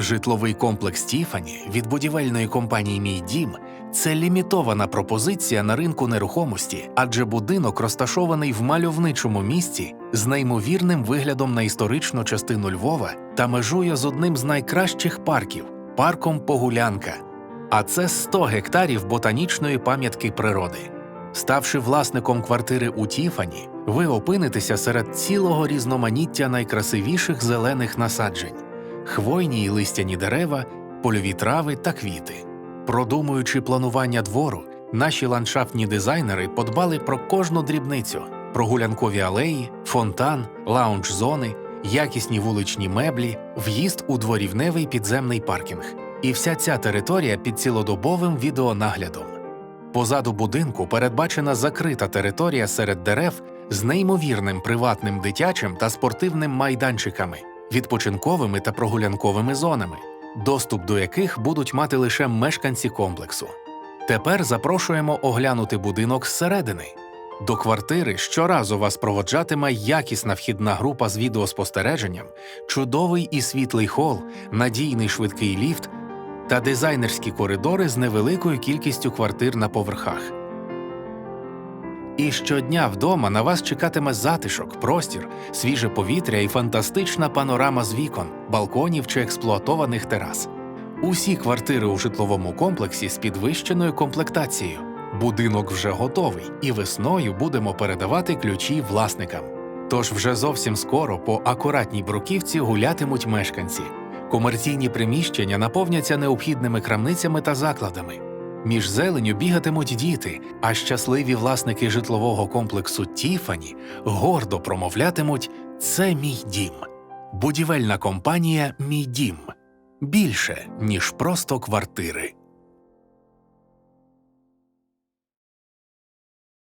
Житловий комплекс Тіфані від будівельної компанії Мій дім це лімітована пропозиція на ринку нерухомості, адже будинок розташований в мальовничому місці з неймовірним виглядом на історичну частину Львова та межує з одним з найкращих парків парком Погулянка. А це 100 гектарів ботанічної пам'ятки природи. Ставши власником квартири у Тіфані, ви опинитеся серед цілого різноманіття найкрасивіших зелених насаджень хвойні й листяні дерева, польові трави та квіти. Продумуючи планування двору, наші ландшафтні дизайнери подбали про кожну дрібницю: прогулянкові алеї, фонтан, лаунж-зони, якісні вуличні меблі, в'їзд у дворівневий підземний паркінг. І вся ця територія під цілодобовим відеонаглядом. Позаду будинку передбачена закрита територія серед дерев з неймовірним приватним дитячим та спортивним майданчиками, відпочинковими та прогулянковими зонами, доступ до яких будуть мати лише мешканці комплексу. Тепер запрошуємо оглянути будинок зсередини. До квартири щоразу вас проводжатиме якісна вхідна група з відеоспостереженням, чудовий і світлий хол, надійний швидкий ліфт та дизайнерські коридори з невеликою кількістю квартир на поверхах. І щодня вдома на вас чекатиме затишок, простір, свіже повітря і фантастична панорама з вікон, балконів чи експлуатованих терас. Усі квартири у житловому комплексі з підвищеною комплектацією. Будинок вже готовий, і весною будемо передавати ключі власникам. Тож вже зовсім скоро по акуратній бруківці гулятимуть мешканці. Комерційні приміщення наповняться необхідними крамницями та закладами. Між зеленю бігатимуть діти, а щасливі власники житлового комплексу Тіфані гордо промовлятимуть Це мій дім. Будівельна компанія Мій дім більше, ніж просто квартири.